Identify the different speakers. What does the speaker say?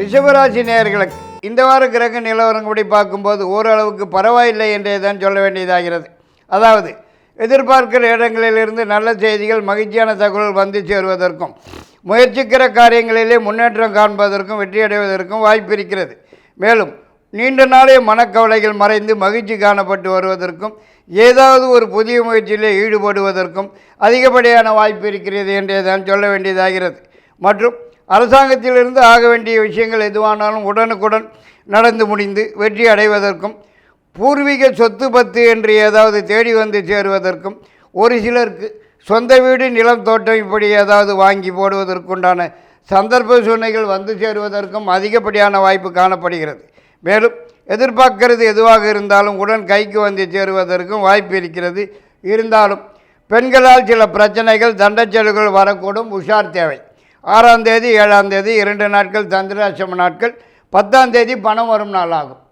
Speaker 1: ரிஷபராசி நேயர்களுக்கு இந்த வார கிரக நிலவரங்கப்படி பார்க்கும்போது ஓரளவுக்கு பரவாயில்லை என்றே தான் சொல்ல வேண்டியதாகிறது. அதாவது எதிர்பார்க்கிற இடங்களிலிருந்து நல்ல செய்திகள் மகிழ்ச்சியான தகவல் வந்து சேருவதற்கும் முயற்சிக்கிற காரியங்களிலே முன்னேற்றம் காண்பதற்கும் வெற்றியடைவதற்கும் வாய்ப்பு இருக்கிறது. மேலும் நீண்ட நாளே மனக்கவலைகள் மறைந்து மகிழ்ச்சி காணப்பட்டு வருவதற்கும் ஏதாவது ஒரு புதிய முயற்சியிலே ஈடுபடுவதற்கும் அதிகப்படியான வாய்ப்பு இருக்கிறது என்றே தான் சொல்ல வேண்டியதாகிறது. மற்றும் அரசாங்கத்திலிருந்து ஆக வேண்டிய விஷயங்கள் எதுவானாலும் உடனுக்குடன் நடந்து முடிந்து வெற்றி அடைவதற்கும் பூர்வீக சொத்து பத்து என்று ஏதாவது தேடி வந்து சேருவதற்கும் ஒரு சிலருக்கு சொந்த வீடு நிலம் தோட்டம் இப்படி ஏதாவது வாங்கி போடுவதற்குண்டான சந்தர்ப்ப சூழ்நிலைகள் வந்து சேருவதற்கும் அதிகப்படியான வாய்ப்பு காணப்படுகிறது. மேலும் எதிர்பார்க்கிறது எதுவாக இருந்தாலும் உடன் கைக்கு வந்து சேருவதற்கும் வாய்ப்பு இருக்கிறது. இருந்தாலும் பெண்களால் சில பிரச்சனைகள் தண்டச்செயல்கள் வரக்கூடும். உஷார் தேவை. ஆறாம் தேதி ஏழாம் தேதி இரண்டு நாட்கள் சந்திராசிரம நாட்கள் பத்தாம் தேதி பணம் வரும் நாளாகும்.